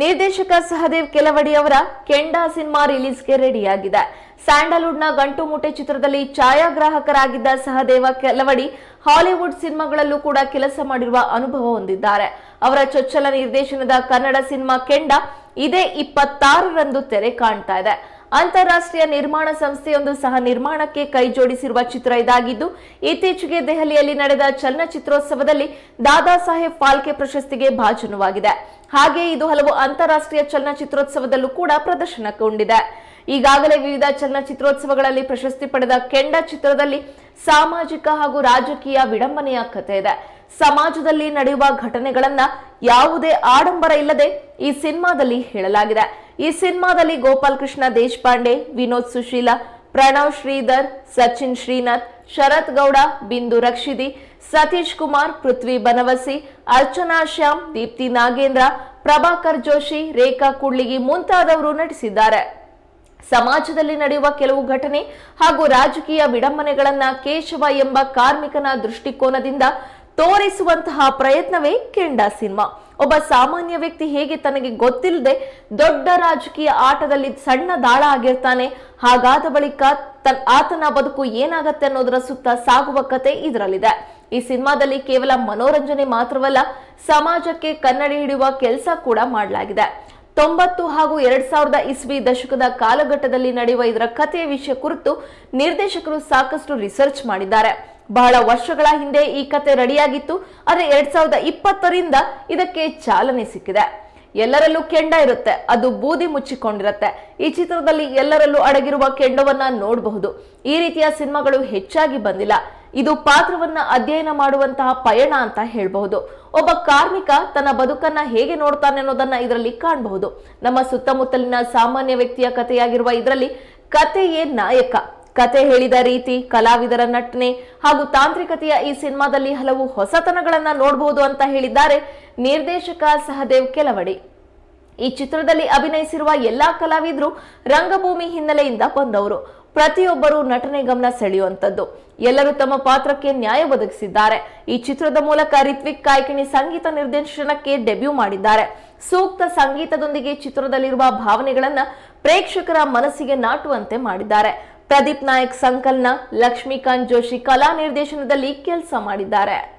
ನಿರ್ದೇಶಕ ಸಹದೇವ್ ಕೆಲವಡಿ ಅವರ ಕೆಂಡ ಸಿನಿಮಾ ರಿಲೀಸ್ಗೆ ರೆಡಿಯಾಗಿದೆ. ಸ್ಯಾಂಡಲ್ವುಡ್ನ ಗಂಟು ಮೂಟೆ ಚಿತ್ರದಲ್ಲಿ ಛಾಯಾಗ್ರಾಹಕರಾಗಿದ್ದ ಸಹದೇವ ಕೆಲವಡಿ ಹಾಲಿವುಡ್ ಸಿನಿಮಾಗಳಲ್ಲೂ ಕೂಡ ಕೆಲಸ ಮಾಡಿರುವ ಅನುಭವ ಹೊಂದಿದ್ದಾರೆ. ಅವರ ಚೊಚ್ಚಲ ನಿರ್ದೇಶನದ ಕನ್ನಡ ಸಿನಿಮಾ ಕೆಂಡ ಇದೇ ಇಪ್ಪತ್ತಾರರಂದು ತೆರೆ ಕಾಣ್ತಾ ಇದೆ. ಅಂತಾರಾಷ್ಟ್ರೀಯ ನಿರ್ಮಾಣ ಸಂಸ್ಥೆಯೊಂದು ಸಹ ನಿರ್ಮಾಣಕ್ಕೆ ಕೈಜೋಡಿಸಿರುವ ಚಿತ್ರ ಇದಾಗಿದ್ದು, ಇತ್ತೀಚೆಗೆ ದೆಹಲಿಯಲ್ಲಿ ನಡೆದ ಚಲನಚಿತ್ರೋತ್ಸವದಲ್ಲಿ ದಾದಾ ಸಾಹೇಬ್ ಫಾಲ್ಕೆ ಪ್ರಶಸ್ತಿಗೆ ಭಾಜನವಾಗಿದೆ. ಹಾಗೆ ಇದು ಹಲವು ಅಂತಾರಾಷ್ಟ್ರೀಯ ಚಲನಚಿತ್ರೋತ್ಸವದಲ್ಲೂ ಕೂಡ ಪ್ರದರ್ಶನಗೊಂಡಿದೆ ಈಗಾಗಲೇ ವಿವಿಧ ಚಲನಚಿತ್ರೋತ್ಸವಗಳಲ್ಲಿ ಪ್ರಶಸ್ತಿ ಪಡೆದ ಕೆಂಡ ಚಿತ್ರದಲ್ಲಿ ಸಾಮಾಜಿಕ ಹಾಗೂ ರಾಜಕೀಯ ವಿಡಂಬನೆಯ ಕಥೆ ಇದೆ. ಸಮಾಜದಲ್ಲಿ ನಡೆಯುವ ಘಟನೆಗಳನ್ನ ಯಾವುದೇ ಆಡಂಬರ ಇಲ್ಲದೆ ಈ ಸಿನಿಮಾದಲ್ಲಿ ಹೇಳಲಾಗಿದೆ. ಈ ಸಿನಿಮಾದಲ್ಲಿ ಗೋಪಾಲ್ ಕೃಷ್ಣ ದೇಶಪಾಂಡೆ, ವಿನೋದ್ ಸುಶೀಲ, ಪ್ರಣವ್ ಶ್ರೀಧರ್, ಸಚಿನ್ ಶ್ರೀನಾಥ್, ಶರತ್ ಗೌಡ, ಬಿಂದು ರಕ್ಷಿದಿ, ಸತೀಶ್ ಕುಮಾರ್, ಪೃಥ್ವಿ ಬನವಸಿ, ಅರ್ಚನಾ ಶ್ಯಾಮ್, ದೀಪ್ತಿ ನಾಗೇಂದ್ರ, ಪ್ರಭಾಕರ್ ಜೋಶಿ, ರೇಖಾ ಕುಳ್ಳಿಗಿ ಮುಂತಾದವರು ನಟಿಸಿದ್ದಾರೆ. ಸಮಾಜದಲ್ಲಿ ನಡೆಯುವ ಕೆಲವು ಘಟನೆ ಹಾಗೂ ರಾಜಕೀಯ ವಿಡಂಬನೆಗಳನ್ನ ಕೇಶವ ಎಂಬ ಕಾರ್ಮಿಕನ ದೃಷ್ಟಿಕೋನದಿಂದ ತೋರಿಸುವಂತಹ ಪ್ರಯತ್ನವೇ ಕೆಂಡ ಸಿನಿಮಾ. ಒಬ್ಬ ಸಾಮಾನ್ಯ ವ್ಯಕ್ತಿ ಹೇಗೆ ತನಗೆ ಗೊತ್ತಿಲ್ಲದೆ ದೊಡ್ಡ ರಾಜಕೀಯ ಆಟದಲ್ಲಿ ಸಣ್ಣ ದಾಳ ಆಗಿರ್ತಾನೆ, ಹಾಗಾದ ಬಳಿಕ ತನ್ ಆತನ ಬದುಕು ಏನಾಗತ್ತೆ ಅನ್ನೋದರ ಸುತ್ತ ಸಾಗುವ ಕತೆ ಇದರಲ್ಲಿದೆ. ಈ ಸಿನಿಮಾದಲ್ಲಿ ಕೇವಲ ಮನೋರಂಜನೆ ಮಾತ್ರವಲ್ಲ, ಸಮಾಜಕ್ಕೆ ಕನ್ನಡಿ ಹಿಡಿಯುವ ಕೆಲಸ ಕೂಡ ಮಾಡಲಾಗಿದೆ. ತೊಂಬತ್ತು ಹಾಗೂ ಎರಡ್ ಸಾವಿರದ ಇಸ್ವಿ ದಶಕದ ಕಾಲಘಟ್ಟದಲ್ಲಿ ನಡೆಯುವ ಇದರ ಕಥೆಯ ವಿಷಯ ಕುರಿತು ನಿರ್ದೇಶಕರು ಸಾಕಷ್ಟು ರಿಸರ್ಚ್ ಮಾಡಿದ್ದಾರೆ. ಬಹಳ ವರ್ಷಗಳ ಹಿಂದೆ ಈ ಕತೆ ರೆಡಿಯಾಗಿತ್ತು, ಆದರೆ ಎರಡ್ ಸಾವಿರದ ಇಪ್ಪತ್ತರಿಂದ ಇದಕ್ಕೆ ಚಾಲನೆ ಸಿಕ್ಕಿದೆ. ಎಲ್ಲರಲ್ಲೂ ಕೆಂಡ ಇರುತ್ತೆ, ಅದು ಬೂದಿ ಮುಚ್ಚಿಕೊಂಡಿರುತ್ತೆ. ಈ ಚಿತ್ರದಲ್ಲಿ ಎಲ್ಲರಲ್ಲೂ ಅಡಗಿರುವ ಕೆಂಡವನ್ನ ನೋಡಬಹುದು. ಈ ರೀತಿಯ ಸಿನಿಮಾಗಳು ಹೆಚ್ಚಾಗಿ ಬಂದಿಲ್ಲ. ಇದು ಪಾತ್ರವನ್ನ ಅಧ್ಯಯನ ಮಾಡುವಂತಹ ಪಯಣ ಅಂತ ಹೇಳಬಹುದು. ಒಬ್ಬ ಕಾರ್ಮಿಕ ತನ್ನ ಬದುಕನ್ನ ಹೇಗೆ ನೋಡ್ತಾನೆ ಅನ್ನೋದನ್ನ ಇದರಲ್ಲಿ ಕಾಣಬಹುದು. ನಮ್ಮ ಸುತ್ತಮುತ್ತಲಿನ ಸಾಮಾನ್ಯ ವ್ಯಕ್ತಿಯ ಕಥೆಯಾಗಿರುವ ಇದರಲ್ಲಿ ಕಥೆಯೇ ನಾಯಕ. ಕತೆ ಹೇಳಿದ ರೀತಿ ಕಲಾವಿದರ ನಟನೆ ಹಾಗೂ ತಾಂತ್ರಿಕತೆಯ ಈ ಸಿನಿಮಾದಲ್ಲಿ ಹಲವು ಹೊಸತನಗಳನ್ನ ನೋಡಬಹುದು ಅಂತ ಹೇಳಿದ್ದಾರೆ ನಿರ್ದೇಶಕ ಸಹದೇವ್ ಕೆಲವಡಿ. ಈ ಚಿತ್ರದಲ್ಲಿ ಅಭಿನಯಿಸಿರುವ ಎಲ್ಲಾ ಕಲಾವಿದರು ರಂಗಭೂಮಿ ಹಿನ್ನೆಲೆಯಿಂದ ಬಂದವರು. ಪ್ರತಿಯೊಬ್ಬರು ನಟನೆ ಗಮನ ಸೆಳೆಯುವಂಥದ್ದು. ಎಲ್ಲರೂ ತಮ್ಮ ಪಾತ್ರಕ್ಕೆ ನ್ಯಾಯ ಒದಗಿಸಿದ್ದಾರೆ. ಈ ಚಿತ್ರದ ಮೂಲಕ ರಿತ್ವಿಕ್ ಕಾಯ್ಕಿಣಿ ಸಂಗೀತ ನಿರ್ದೇಶನಕ್ಕೆ ಡೆಬ್ಯೂ ಮಾಡಿದ್ದಾರೆ. ಸೂಕ್ತ ಸಂಗೀತದೊಂದಿಗೆ ಚಿತ್ರದಲ್ಲಿರುವ ಭಾವನೆಗಳನ್ನ ಪ್ರೇಕ್ಷಕರ ಮನಸ್ಸಿಗೆ ನಾಟುವಂತೆ ಮಾಡಿದ್ದಾರೆ. ಪ್ರದೀಪ್ ನಾಯಕ್ ಸಂಕಲ್ನ ಲಕ್ಷ್ಮೀಕಾಂತ್ ಜೋಶಿ ಕಲಾ ನಿರ್ದೇಶನದಲ್ಲಿ ಕೆಲಸ ಮಾಡಿದ್ದಾರೆ.